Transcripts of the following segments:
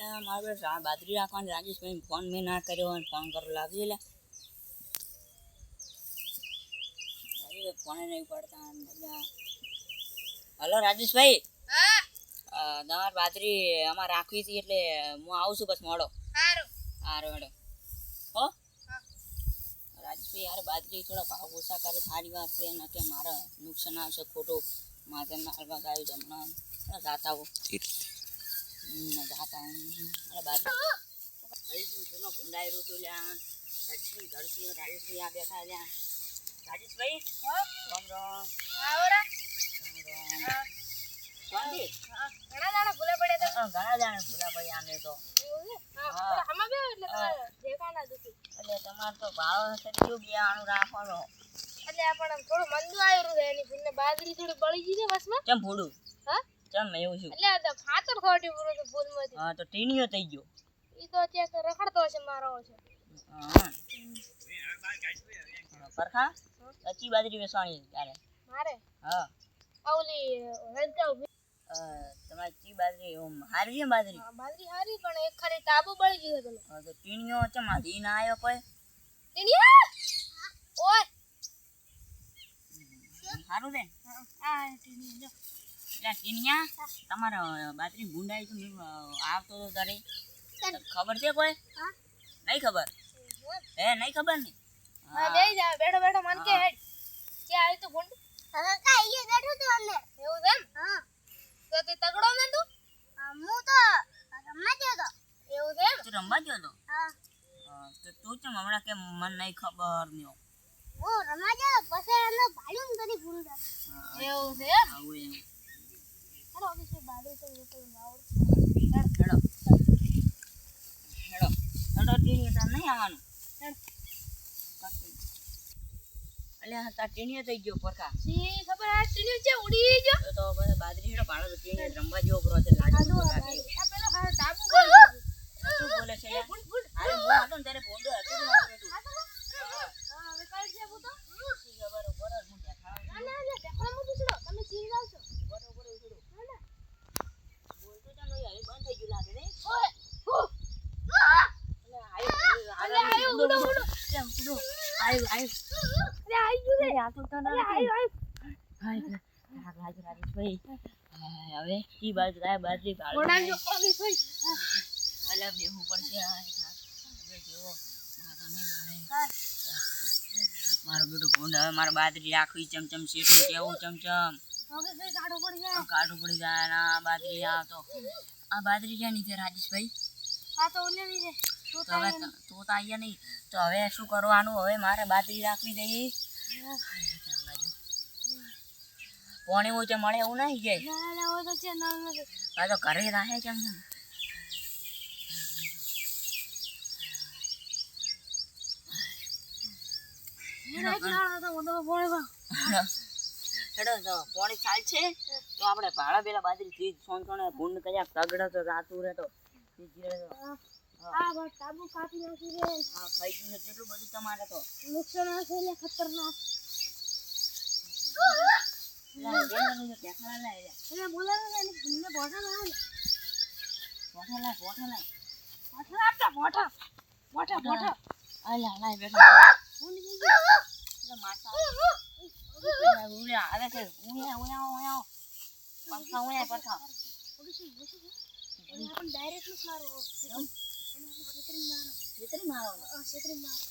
મારે બાદરી રાખવાની બાજરી રાખવાની રાજેશભાઈ ફોન મેં ના કર્યો હોય ફોન કરો લાગજો એટલે ફોન નહીં પડતા હલો રાજેશભાઈ. તમારે બાદરી અમારે રાખવી હતી એટલે હું આવું છું બસ મોડો. સારું હારો હેડો. હો? હા. રાજેશભાઈ યાર બાજરી થોડા ભાવ ઓછા કરે સારી વાત છે ને કે મારે નુકસાન આવશે ખોટું. માથે મારવા ગાયું જમણા હમણાં. થોડા તમારે દેખાના દુખી એટલે તમારે તો ભાવ કેટલું બિયાણું રાખવાનો? એટલે આપણને થોડું મંદુ આવ્યું છે એની ભૂલને બાજરી થોડી બળી ગઈ છે બસમાં કેમ ભૂડું? હા? ચમ એવું શું? એટલે તો ખાતર ખોટી પૂરું તો ભૂલમાંથી હા તો ટીણીઓ થઈ ગયો. ઈ તો ચેક રખડતો હશે મારો છે. હા. પરખા? કચ્ચી બાજરી વેચવાની ત્યારે મારે? હા. ઓલી અ, તમારી ચી બાજરી ઓમ હારી છે બાજરી? બાજરી હારી પણ એક ખરી તાબુ બળી ગયું પેલું. હા, તો ટીણીઓ ચમ હાથી ના આવ્યો કોઈ? ટીણીયા ઓય! સારું છે આ ટીણી જો એટલે ટીણિયા. તમારા બાતરી ભૂંડાઈ તો આવતો તો તારે. ખબર છે કોઈ? હા. નહીં ખબર? હે નહીં ખબર ને? બે જા બેઠો બેઠો મન કે હેડ. કે આવી તો ભૂંડ હવે કાઈ એ બેઠો તો અમને એવું છે એમ? હા. તો તે તગડો ને તું? હું તો રમવા ગયો તો. એવું છે એમ? તું રમવા ગયો તો? હા. હા, તો તું ચમ હમણાં કે મને નહીં ખબર ન્યો? હું રમવા ગયો પછી એનો ભાડું કરી ભૂલ હા, એવું છે એમ આવું એમ હેડો ઓફિસની બાજુ તો હું તો લાવું હેડો ટીણીએ અલ્યા તાર ટીણીએ થઈ ગયો પરખા ખબર આ ટીણી છે ઉડી ગયો તો તો બાદરી હેડો તો ટીણીએ જેવો. આ પેલો છે ત્યારે ભોંડો હતો જ મારો બેટું. આ તો હા હવે કાઈ છે હું તો શી ખબર ઉપર જ હું દેખાડો ના ના ના દેખાડો મત ઉછળો તમે ચીન જાવ છો ઉપર ઉપર ઉછળું. ના ના બોલતો તો નહીં, હવે બંધ થઈ ગયું લાગે નહીં? ઓય હો આ અલ્યા, આયો, અલે આયો ઉડો ઉડો અલ્યા, ઉડો. અલે ગયું રે આ તો અલે હવે ઈ બાજુ આ બાજુ. ઓડાજો ઓલી પડશે. જેવો મારાને હાય. મારું બેટું ભૂંડ હવે મારે બાદરી રાખવી ચમચમ શેઠું કેવું ચમચમ. કાઢો પડી જાય. ને આ બાજરી આ તો. આ બાદરી ક્યાં નીચે રાજેશભાઈ? હા તો ઓલે ની છે. તો તો હવે તું તો અહીંયા નહીં. તો હવે શું કરવાનું? હવે મારે બાજરી રાખવી જઈએ પોણી ઓછે મળે એવું નહીં જાય ના ના તો ના તો ઘરે રાખે કેમ તો પોણી ચાલ છે. તો આપણે ભાડા પેલા બાજરી થી સોન સોને ભૂંડ કર્યા. તગડો તો રાતું રહેતો. આ બસ તાબુ કાપી નાખી છે ખાઈ ગયું છે કેટલું બધું તમારે તો નુકસાન હશે એટલે ખતરનાક લા, લાય બોલાવે ને એને ભૂલને ના પોઠા લાય, બેઠો. ગઈ એટલે આવે છે પંખા પંખા આપણે ડાયરેક્ટ મારો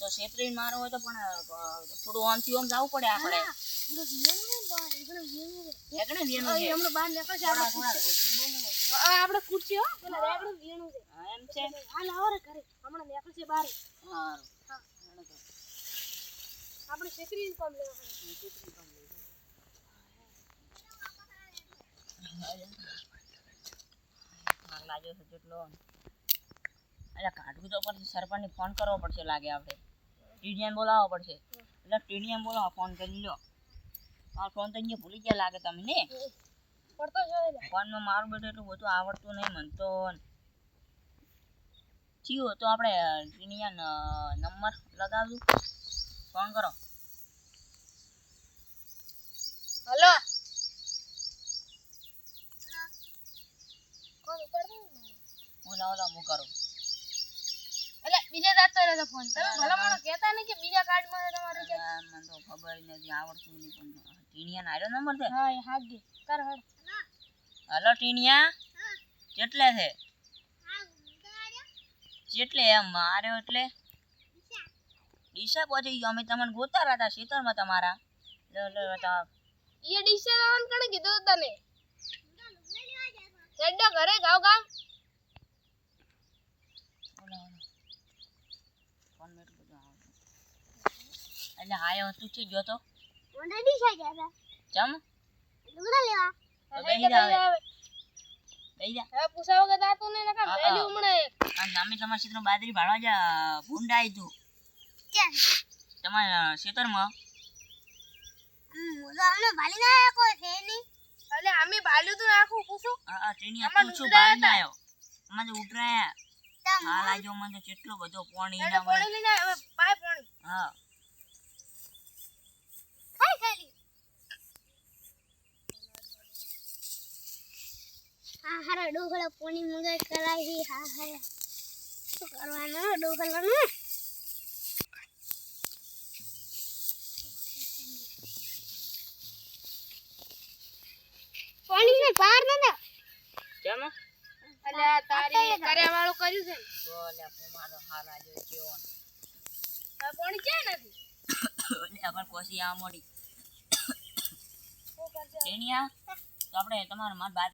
છેતરી મારો હોય તો પણ થોડું ઓનથી ઓમ જવું પડે આપણે. આપણે. કૂદશે. એમ છે. લાવો. આપણે છેતરી કામ લેવા છેતરી કામ લઈ લાગ્યો છે કેટલો એટલે કાઢવું તો પડશે સરપંચને ફોન કરવો પડશે લાગે આપણે. ટીડીએમ બોલાવવો પડશે. એટલે ટીડીએમ બોલાવો ફોન કરી લો મારો ફોન તો અહીંયા ભૂલી ગયા લાગે તમને ફોનમાં મારું બધું એટલું બધું આવડતું નહીં મને તો થયું તો આપણે ટીણીયા નંબર લગાવશું ફોન કરો. હલો. હું ઓલા હું કરું. એટલે બીજા ફોન તમે ભલે મને કહેતા નહીં કે બીજા કાર્ડમાં છે તમારું કે? મને તો ખબર નથી આવડતું નહીં પણ ટીણિયાનો આર્યો નંબર છે? હા એ હાથ કર હળ હલો ટીણિયા? કેટલે છે? કેટલે એમ માર્યો એટલે? ડીસા પહોંચી ગયો અમે તમને ગોતા હતા ખેતરમાં તમારા. લો લો બતાવ એ ડીસા લાવવાનું કણે કીધું તને? ચડ્ડો ઘરે ગાવ ગામ ઓલા ઓલા ફોન મેં એટલું બધું આવડતું એટલે આયો તું છે ગયો તો? મને ડીસે ગયા ચમ? લુગડા લેવા. તો બેહી જા બેહી જા. હવે પૂછા નકા હા, હા. અને તમે તમારા જા તું. તમારા એટલે અમે ભાલ્યું તું આખું પૂછું? ઉતરાયા. હાલ આજો મને કેટલો બધો પાણી ના પાણી લઈને આવ્યો, પાય પાણી. હા ખાઈ ખાલી હારા ડોગળા પોણી મગજ કરાવી હા હા. શું કરવાનું ડોગળાનું પાણી ને તારી કર્યા વાળું કર્યું છે ને. મારો કેવો હવે પાણી ક્યાંય નથી લે પણ કોસી આ મોડી. શું તો આપણે તમારા માર બાદ